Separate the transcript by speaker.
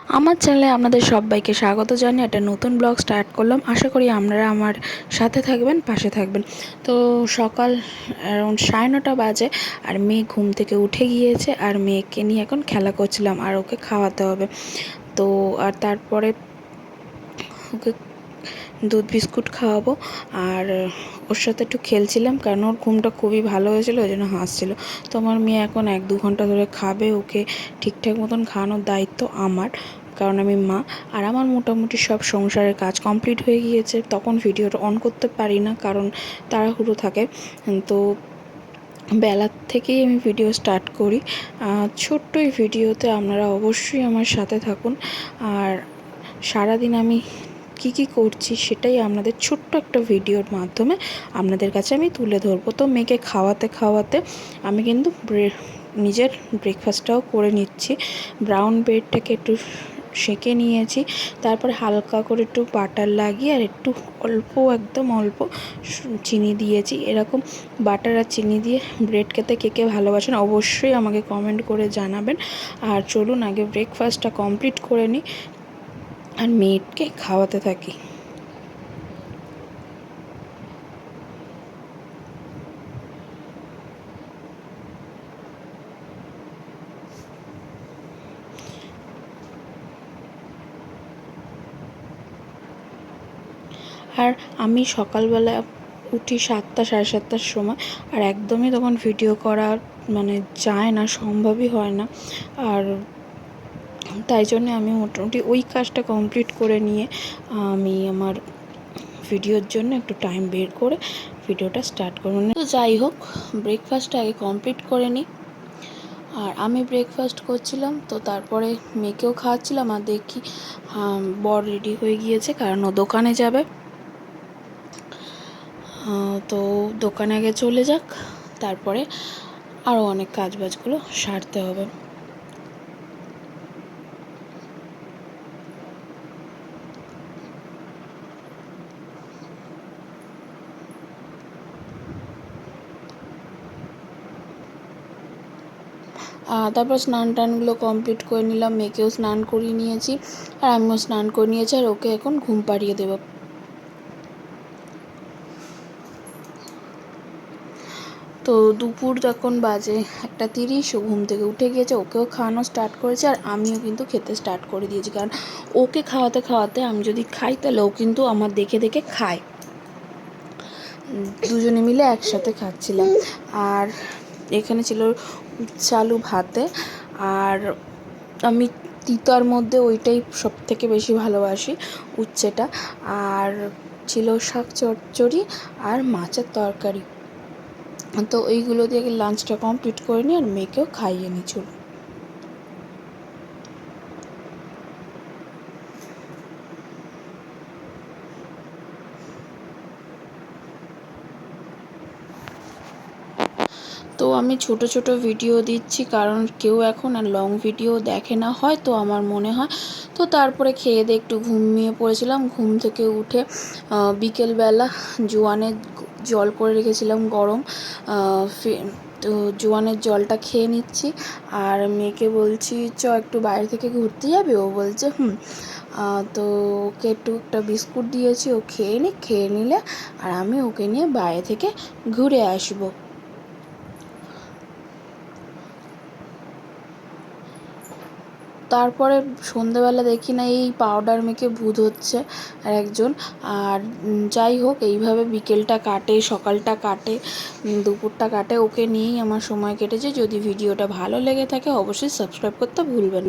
Speaker 1: আমার চ্যানেলে আপনাদের সবাইকে স্বাগত জানিয়ে একটা নতুন ব্লগ স্টার্ট করলাম। আশা করি আপনারা আমার সাথে থাকবেন, পাশে থাকবেন। তো সকাল অ্যারাউন্ড সাড়ে নটা বাজে আর মেয়ে ঘুম থেকে উঠে গিয়েছে আর মেয়েকে নিয়ে এখন খেলা করছিলাম আর ওকে খাওয়াতে হবে। তো আর তারপরে ওকে দুধ বিস্কুট খাওয়াবো। আর ওর সাথে একটু খেলছিলাম কারণ ওর ঘুমটা খুবই ভালো হয়েছিল, ওই জন্য হাসছিল। তো আমার মেয়ে এখন এক দু ঘণ্টা ধরে খাবে, ওকে ঠিকঠাক মতন খাওয়ানোর দায়িত্ব আমার, কারণ আমি মা। আর আমার মোটামুটি সব সংসারের কাজ কমপ্লিট হয়ে গিয়েছে, তখন ভিডিওটা অন করতে পারি না, কারণ তাড়াহুড়ো থাকে। তো বেলার থেকেই আমি ভিডিও স্টার্ট করি। ছোট্ট এই ভিডিওতে আপনারা অবশ্যই আমার সাথে থাকুন। আর সারাদিন আমি কি কি করছি সেটাই আপনাদের ছোট্ট একটা ভিডিওর মাধ্যমে আপনাদের কাছে আমি তুলে ধরবো। তো মেয়েকে খাওয়াতে খাওয়াতে আমি কিন্তু নিজের ব্রেকফাস্টটাও করে নিচ্ছি। ব্রাউন ব্রেডটাকে একটু সেঁকে নিয়েছি, তারপরে হালকা করে একটু বাটার লাগিয়ে আর একটু অল্প, একদম অল্প চিনি দিয়েছি। এরকম বাটার আর চিনি দিয়ে ব্রেড খেতে কে কে ভালোবাসেন অবশ্যই আমাকে কমেন্ট করে জানাবেন। আর চলুন আগে ব্রেকফাস্টটা কমপ্লিট করে নিই। আর মেয়েটকে খাওয়াতে থাকি। আর আমি সকালবেলা উঠি সাতটা, সাড়ে সাতটার সময়, আর একদমই তখন ভিডিও করা মানে যায় না, সম্ভবই হয় না। আর তাই জন্যে আমি মোটামুটি ওই কাজটা কমপ্লিট করে নিয়ে, আমি আমার ভিডিওর জন্য একটু টাইম বের করে ভিডিওটা স্টার্ট করব। তো যাই হোক ব্রেকফাস্টটা আগে কমপ্লিট করে নিই। আর আমি ব্রেকফাস্ট করছিলাম, তো তারপরে মেয়েকেও খাওয়াচ্ছিলাম, আর দেখি বর রেডি হয়ে গিয়েছে, কারণ ও দোকানে যাবে। তো দোকানে আগে চলে যাক, তারপরে আরও অনেক কাজ বাজগুলো সারতে হবে। তারপর স্নান টানগুলো কমপ্লিট করে নিলাম, মেয়েকেও স্নান করিয়ে নিয়েছি, আর আমিও স্নান করে নিয়েছি, আর ওকে এখন ঘুম পাড়িয়ে দেবো। তো দুপুর যখন বাজে একটা তিরিশ, ও ঘুম থেকে উঠে গিয়েছে, ওকেও খাওয়ানো স্টার্ট করেছে, আর আমিও কিন্তু খেতে স্টার্ট করে দিয়েছি, কারণ ওকে খাওয়াতে খাওয়াতে আমি যদি খাই, তাহলে ও কিন্তু আমার দেখে দেখে খায়। দুজনে মিলে একসাথে খাচ্ছিলাম, আর এখানে ছিল চালু ভাতে আর আমি তিতার মধ্যে ওইটাই সব থেকে বেশি ভালোবাসি, উচ্ছেটা। আর ছিল শাক চচ্চড়ি আর মাছের তরকারি। তো এইগুলো দিয়ে লাঞ্চটা কমপ্লিট করে নিই আর মেয়েকেও খাইয়ে নিই চলুন তো আমি ছোট ছোট ভিডিও দিচ্ছি, কারণ কেউ এখন আর লং ভিডিও দেখে না হয় তো আমার মনে হয়। তো তারপরে খেয়ে দিয়ে একটু ঘুমিয়ে পড়েছিলাম, ঘুম থেকে উঠে বিকেলবেলা জোয়ানের জল করে রেখেছিলাম গরম তো জোয়ানের জলটা খেয়ে নিচ্ছি। আর মেয়েকে বলছি, চ, একটু বাইরে থেকে ঘুরতে যাবে? ও বলছে, হুম। তো ওকে একটু একটা বিস্কুট দিয়েছি, ও খেয়ে নি খেয়ে নিলে, আর আমি ওকে নিয়ে বাইরে থেকে ঘুরে আসব। তারপরে সন্ধেবেলা দেখি না, এই পাউডার মেখে ভূত হচ্ছে আর একজন আর যাই হোক, এইভাবে বিকেলটা কাটে, সকালটা কাটে দুপুরটা কাটে। ওকে নিয়েই আমার সময় কেটেছে। যদি ভিডিওটা ভালো লেগে থাকে, অবশ্যই সাবস্ক্রাইব করতে ভুলবেন